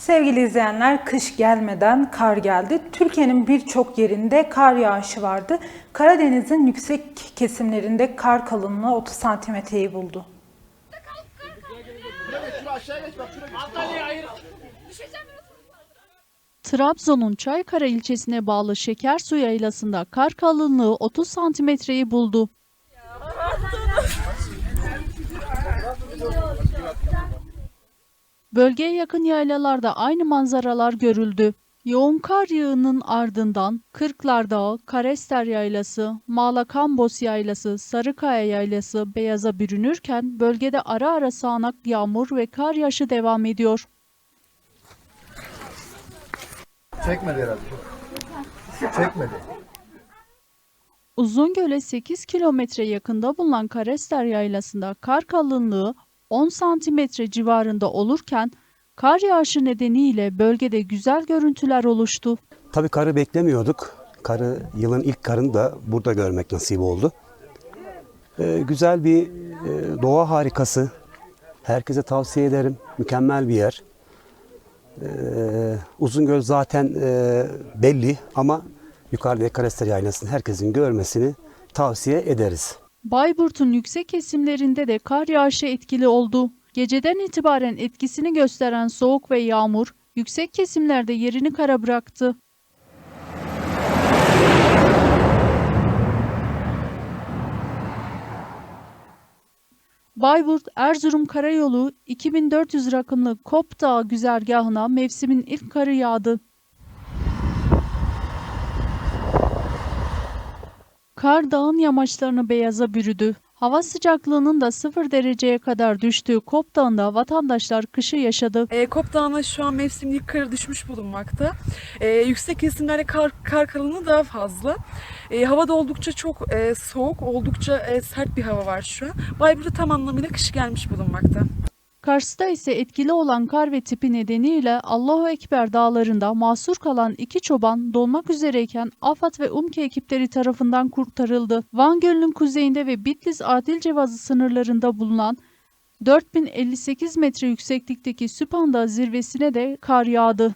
Sevgili izleyenler, kış gelmeden kar geldi. Türkiye'nin birçok yerinde kar yağışı vardı. Karadeniz'in yüksek kesimlerinde kar kalınlığı 30 santimetreyi buldu. Trabzon'un Çaykara ilçesine bağlı Şekersu yaylasında kar kalınlığı 30 santimetreyi buldu. Bölgeye yakın yaylalarda aynı manzaralar görüldü. Yoğun kar yağının ardından Kırklar Dağı, Karester Yaylası, Mağlakambos Yaylası, Sarıkaya Yaylası beyaza bürünürken bölgede ara ara sağanak yağmur ve kar yağışı devam ediyor. Çekmedi herhalde. Çekmedi. Uzungöl'e 8 kilometre yakında bulunan Karester Yaylası'nda kar kalınlığı 10 santimetre civarında olurken kar yağışı nedeniyle bölgede güzel görüntüler oluştu. Tabii karı beklemiyorduk. Karı yılın ilk karını da burada görmek nasip oldu. Ee, güzel bir e, doğa harikası. Herkese tavsiye ederim. Mükemmel bir yer. Ee, Uzungöl zaten e, belli ama yukarıda Karester Yaylası'nı herkesin görmesini tavsiye ederiz. Bayburt'un yüksek kesimlerinde de kar yağışı etkili oldu. Geceden itibaren etkisini gösteren soğuk ve yağmur yüksek kesimlerde yerini kara bıraktı. Bayburt Erzurum Karayolu 2400 rakımlı Kop Dağı güzergahına mevsimin ilk karı yağdı. Kar dağın yamaçlarını beyaza bürüdü. Hava sıcaklığının da 0 dereceye kadar düştüğü Kop Dağı'nda vatandaşlar kışı yaşadı. E, Kop Dağı'na şu an mevsimlik kar düşmüş bulunmakta. E, yüksek kesimlerde kar, kar kalınlığı daha fazla. E, hava da oldukça çok e, soğuk, oldukça e, sert bir hava var şu an. Bayburt'ta tam anlamıyla kış gelmiş bulunmakta. Kars'ta ise etkili olan kar ve tipi nedeniyle Allahu Ekber dağlarında mahsur kalan iki çoban dolmak üzereyken AFAD ve UMKE ekipleri tarafından kurtarıldı. Van Gölü'nün kuzeyinde ve Bitlis Adil Cevazı sınırlarında bulunan 4058 metre yükseklikteki Süphan Dağı zirvesine de kar yağdı.